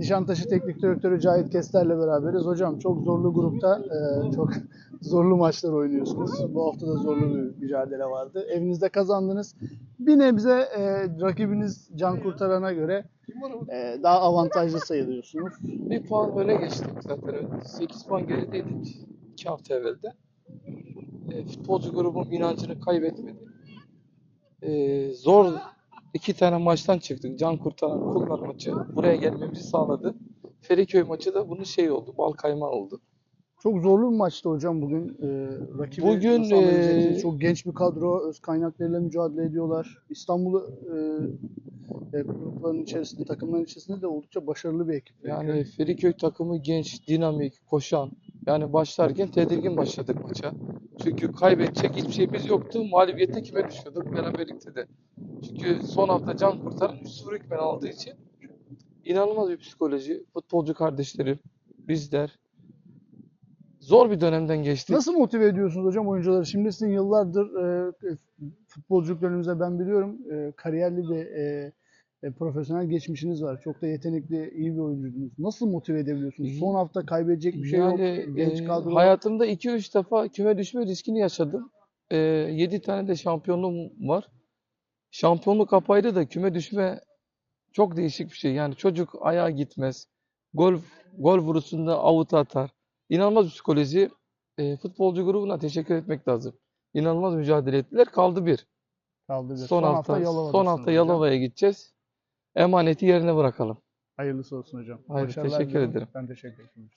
Nişantaşı Teknik Direktörü Cahit Kester'le beraberiz. Hocam çok zorlu grupta e, çok zorlu maçlar oynuyorsunuz. Bu hafta da zorlu bir mücadele vardı. Evinizde kazandınız. Bir nebze e, rakibiniz Can Kurtaran'a göre e, daha avantajlı sayılıyorsunuz. Bir puan öne geçtik zaten. 8 puan gerideydik 2 hafta evvelde. E, futbolcu grubun inancını kaybetmedi. Zor iki tane maçtan çıktık. Can kurtaran Kullar maçı buraya gelmemizi sağladı. Feriköy maçı da bunun şey oldu. Bal kaymağı oldu. Çok zorlu bir maçtı hocam bugün. E, rakibi Bugün, nasıl analiz e, çok genç bir kadro, öz kaynaklarıyla mücadele ediyorlar. İstanbul'u e, e, grupların içerisinde, takımların içerisinde de oldukça başarılı bir ekip. Yani Feriköy takımı genç, dinamik, koşan. Yani başlarken tedirgin başladık maça. Çünkü kaybedecek hiçbir şeyimiz yoktu. Mağlubiyette kime düşüyorduk? Beraberlikte de. Çünkü son hafta can kurtaran 3-0 hükmen aldığı için inanılmaz bir psikoloji. Futbolcu kardeşlerim, bizler zor bir dönemden geçtik. Nasıl motive ediyorsunuz hocam oyuncuları? Şimdi sizin yıllardır e, futbolculuk döneminize ben biliyorum e, kariyerli bir e, e, profesyonel geçmişiniz var. Çok da yetenekli, iyi bir oyuncudunuz. Nasıl motive edebiliyorsunuz? Son hafta kaybedecek bir şey Yani yok. Genç e, kadro. hayatımda 2-3 defa küme düşme riskini yaşadım. E, 7 tane de şampiyonluğum var. Şampiyonluk apayrı da küme düşme çok değişik bir şey. Yani çocuk ayağa gitmez. Gol gol vurusunda avuta atar. İnanılmaz psikoloji. E, futbolcu grubuna teşekkür etmek lazım. İnanılmaz mücadele ettiler. Kaldı bir. kaldı bir. Son hafta son Yalova'dasınız hafta hocam. Yalova'ya gideceğiz. Emaneti yerine bırakalım. Hayırlısı olsun hocam. Hayır, Başarılar teşekkür ederim. Ben teşekkür ederim.